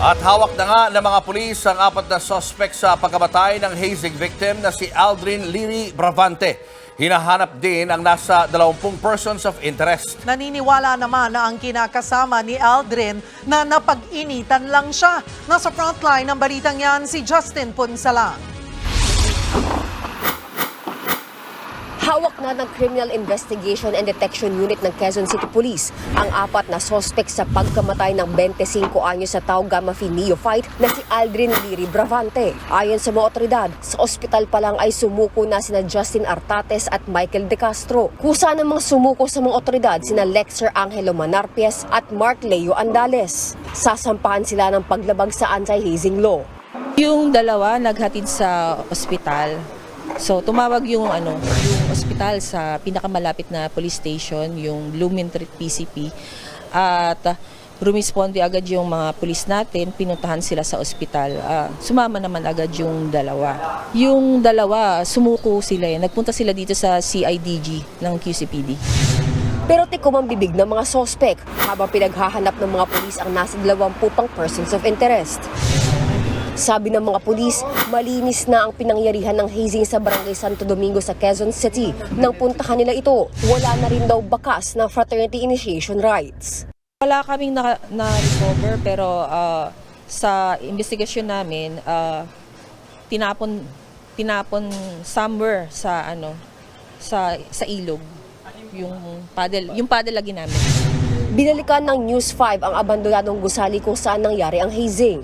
At hawak na nga ng mga pulis ang apat na suspect sa pagkamatay ng hazing victim na si Aldrin Liri Bravante. Hinahanap din ang nasa 20 persons of interest. Naniniwala naman na ang kinakasama ni Aldrin na napag-initan lang siya. Nasa frontline ng balitang yan si Justin Punsalang. Hawak na ng Criminal Investigation and Detection Unit ng Quezon City Police ang apat na sospek sa pagkamatay ng 25 anyo sa Tau Gamma Phi neophyte na si Aldrin Liri Bravante. Ayon sa mga otoridad, sa ospital pa lang ay sumuko na sina Justin Artates at Michael De Castro. Kusa namang sumuko sa mga otoridad sina Lexer Angelo Manarpies at Mark Leo Andales. Sasampahan sila ng paglabag sa anti-hazing law. Yung dalawa naghatid sa ospital. So tumawag yung ano, yung ospital sa pinakamalapit na police station, yung Street PCP. At uh, agad yung mga pulis natin, pinuntahan sila sa ospital. Ah, sumama naman agad yung dalawa. Yung dalawa, sumuko sila eh. Nagpunta sila dito sa CIDG ng QCPD. Pero tikom ang bibig ng mga sospek habang pinaghahanap ng mga pulis ang nasa 20 pang persons of interest. Sabi ng mga pulis, malinis na ang pinangyarihan ng hazing sa Barangay Santo Domingo sa Quezon City. Nang puntahan nila ito, wala na rin daw bakas ng fraternity initiation rights. Wala kaming na- na-recover pero ah, sa investigasyon namin, ah, tinapon tinapon somewhere sa ano sa sa ilog yung paddle yung paddle lagi namin. Binalikan ng News 5 ang abandonadong gusali kung saan nangyari ang hazing.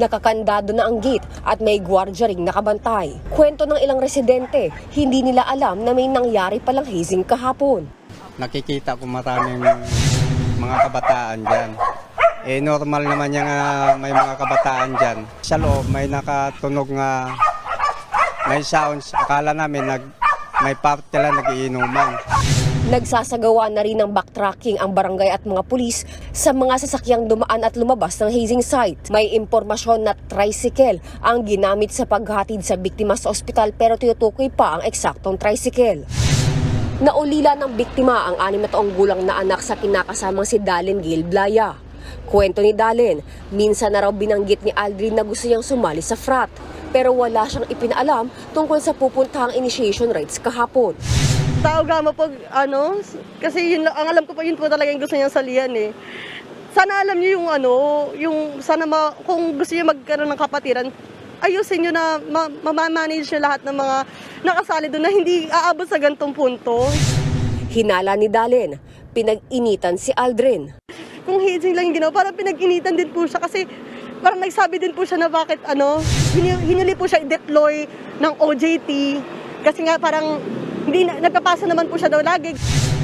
Nakakandado na ang gate at may gwardya ring nakabantay. Kwento ng ilang residente, hindi nila alam na may nangyari palang hazing kahapon. nakikita ko maraming mga kabataan dyan. Eh normal naman yung ah, may mga kabataan dyan. Sa loob may nakatunog nga may sounds. Akala namin nag may parte lang nagiinuman. Nagsasagawa na rin ng backtracking ang barangay at mga pulis sa mga sasakyang dumaan at lumabas ng hazing site. May impormasyon na tricycle ang ginamit sa paghatid sa biktima sa ospital pero tinutukoy pa ang eksaktong tricycle. Naulila ng biktima ang anim na taong gulang na anak sa kinakasamang si Dalen Gil Blaya. Kwento ni Dalen, minsan na raw binanggit ni Aldrin na gusto niyang sumali sa frat. Pero wala siyang ipinaalam tungkol sa pupuntahang initiation rights kahapon. Tao gama pag ano, kasi yun, ang alam ko pa yun po talaga yung gusto niyang salihan eh. Sana alam niyo yung ano, yung sana ma, kung gusto niyo magkaroon ng kapatiran, ayusin niyo na ma, mamamanage niyo lahat ng mga nakasali doon na hindi aabot sa gantong punto. Hinala ni Dalen, pinag-initan si Aldrin. Kung hazing lang yung ginawa, parang pinag-initan din po siya kasi parang nagsabi din po siya na bakit ano, hini- hinuli po siya i-deploy ng OJT kasi nga parang hindi na, nagpapasa naman po siya daw lagi.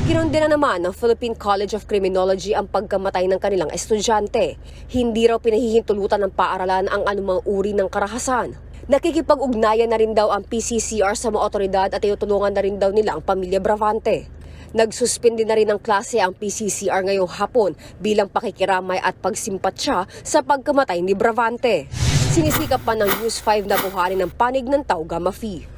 Kinundina naman ng Philippine College of Criminology ang pagkamatay ng kanilang estudyante. Hindi raw pinahihintulutan ng paaralan ang anumang uri ng karahasan. Nakikipag-ugnayan na rin daw ang PCCR sa mga otoridad at tinutulungan na rin daw nila ang pamilya Bravante. Nagsuspindi na rin ng klase ang PCCR ngayong hapon bilang pakikiramay at pagsimpatya sa pagkamatay ni Bravante. Sinisikap pa ng News 5 na buharin ang panig ng Tau Gamma Phi.